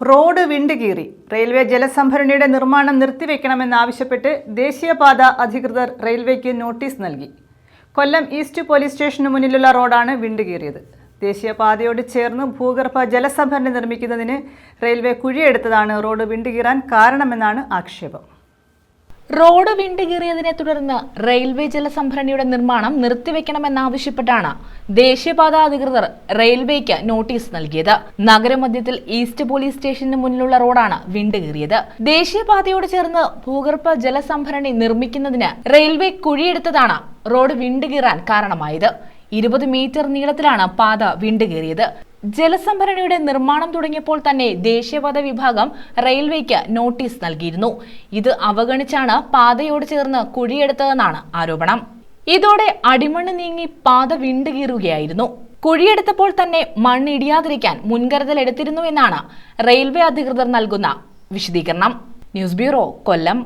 Road വിണ്ടുകീറി railway ജലസംഭരണിയുടെ നിർമ്മാണം നിർത്തിവെക്കണമെന്നാവശ്യപ്പെട്ട് ദേശീയപാത അധികൃതർ റെയിൽവേക്ക് നോട്ടീസ് നൽകി. കൊല്ലം ഈസ്റ്റ് പോലീസ് സ്റ്റേഷന് മുന്നിലുള്ള റോഡാണ് വിണ്ടുകീറിയത് ദേശീയപാതയോട് ചേർന്ന് ഭൂഗർഭ ജലസംഭരണി നിർമ്മിക്കുന്നതിന് റെയിൽവേ കുഴിയെടുത്തതാണ് റോഡ് വിണ്ടുകീറാൻ കാരണമെന്നാണ് ആക്ഷേപം. റോഡ് വിണ്ടുകീറിയതിനെ തുടർന്ന് റെയിൽവേ ജലസംഭരണിയുടെ നിർമ്മാണം നിർത്തിവെക്കണമെന്നാവശ്യപ്പെട്ടാണ് ദേശീയപാത അധികൃതർ റെയിൽവേക്ക് നോട്ടീസ് നൽകിയത്. നഗരമധ്യത്തിൽ ഈസ്റ്റ് പോലീസ് സ്റ്റേഷന് മുന്നിലുള്ള റോഡാണ് വിണ്ടുകീറിയത് ദേശീയപാതയോട് ചേർന്ന് ഭൂഗർഭ ജലസംഭരണി നിർമ്മിക്കുന്നതിന് റെയിൽവേ കുഴിയെടുത്തതാണ് റോഡ് വിണ്ടുകീറാൻ കാരണമായത്. ഇരുപത് മീറ്റർ നീളത്തിലാണ് പാത വിണ്ടുകീറിയത് ജലസംഭരണിയുടെ നിർമ്മാണം തുടങ്ങിയപ്പോൾ തന്നെ ദേശീയപാത വിഭാഗം റെയിൽവേക്ക് നോട്ടീസ് നൽകിയിരുന്നു. ഇത് അവഗണിച്ചാണ് പാതയോട് ചേർന്ന് കുഴിയെടുത്തതെന്നാണ് ആരോപണം. ഇതോടെ അടിമണ്ണ് നീങ്ങി പാത വിണ്ടുകീറുകയായിരുന്നു കുഴിയെടുത്തപ്പോൾ തന്നെ മണ്ണിടിയാതിരിക്കാൻ മുൻകരുതൽ എടുത്തിരുന്നു എന്നാണ് റെയിൽവേ അധികൃതർ നൽകുന്ന വിശദീകരണം. News bureau Kollam.